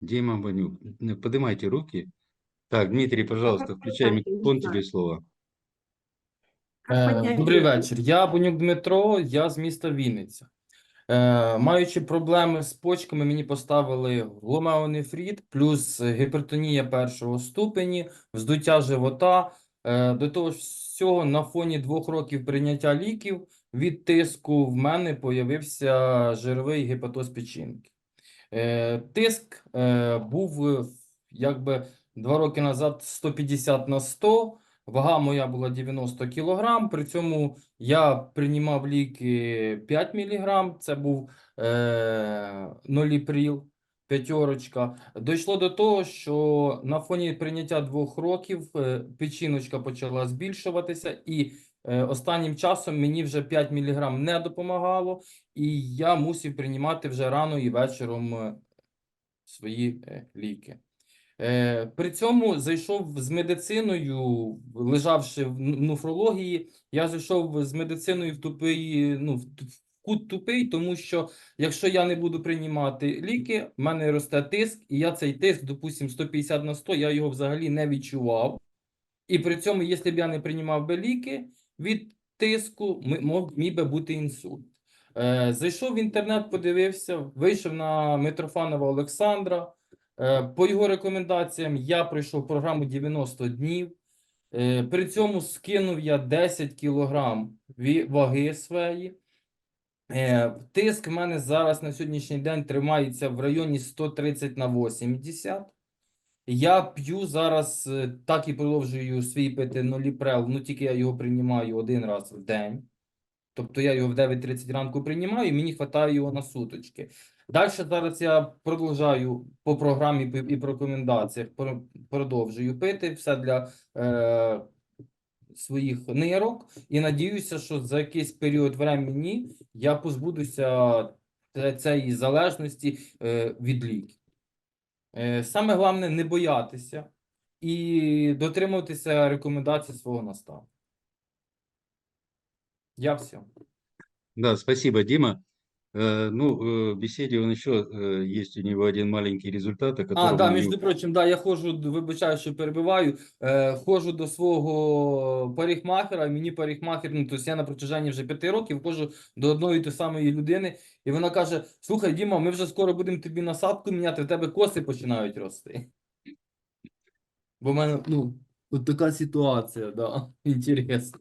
Дима Банюк. Поднимайте руки. Так, Дмитрий, пожалуйста, включай микрофон, тебе слово. Е, Добрий вечір. Я Бонюк Дмитро, я з міста Вінниця. Е, Маючи проблеми з почками, мені поставили гломеонефрит, плюс гіпертонія першого ступені, вздуття живота. Е, До того всього, на фоні двох років прийняття ліків від тиску в мене появився жировий гепатоз печінки. Е, Тиск е, був е, якби два роки назад 150 на 100, вага моя була 90 кг, при цьому я приймав ліки 5 мг, це був ноліпріл, п'ятерочка. Дійшло до того, що на фоні прийняття двох років печіночка почала збільшуватися, і останнім часом мені вже 5 мг не допомагало, і я мусив приймати вже рано і вечором е, свої е, ліки. Е, При цьому зайшов з медициною, лежавши в ну- нуфрології, я зайшов з медициною в тупий, ну, в кут тупий, тому що якщо я не буду приймати ліки, в мене росте тиск, і я цей тиск, допустим, 150 на 100, я його взагалі не відчував. І при цьому, якщо б я не приймав би ліки від тиску, міг би бути інсульт. Е, зайшов в інтернет, подивився, вийшов на Митрофанова Олександра. Е, По його рекомендаціям я пройшов програму 90 днів. Е, При цьому скинув я 10 кілограм ваги своєї. Тиск в мене зараз на сьогоднішній день тримається в районі 130 на 80. Я п'ю зараз, е, так і продовжую свій пити ноліпрел, ну тільки я його приймаю один раз в день. Тобто я його в 9.30 ранку приймаю, і мені вистачає його на суточки. Далі зараз я продовжую по програмі і по рекомендаціях продовжую пити все для е, своїх нирок і надіюся, що за якийсь період времени я позбудуся цієї залежності е, від ліків. Е, Саме головне не боятися і дотримуватися рекомендацій свого наставника. Я все. Да, спасибо, Дима. Э, Ну, э, в беседе он еще э, есть у него один маленький результат, о А, котором да, мы між не- прочим, да, я ходжу, д- вибачаю, що перебиваю, е, ходжу до свого парикмахера, і мені парикмахер, ну, тобто я на протяженні вже п'яти років ходжу до одної тої самої людини, і вона каже, слухай, Діма, ми вже скоро будемо тобі насадку міняти, в тебе коси починають рости. Бо в мене, ну, от така ситуація, да, інтересно.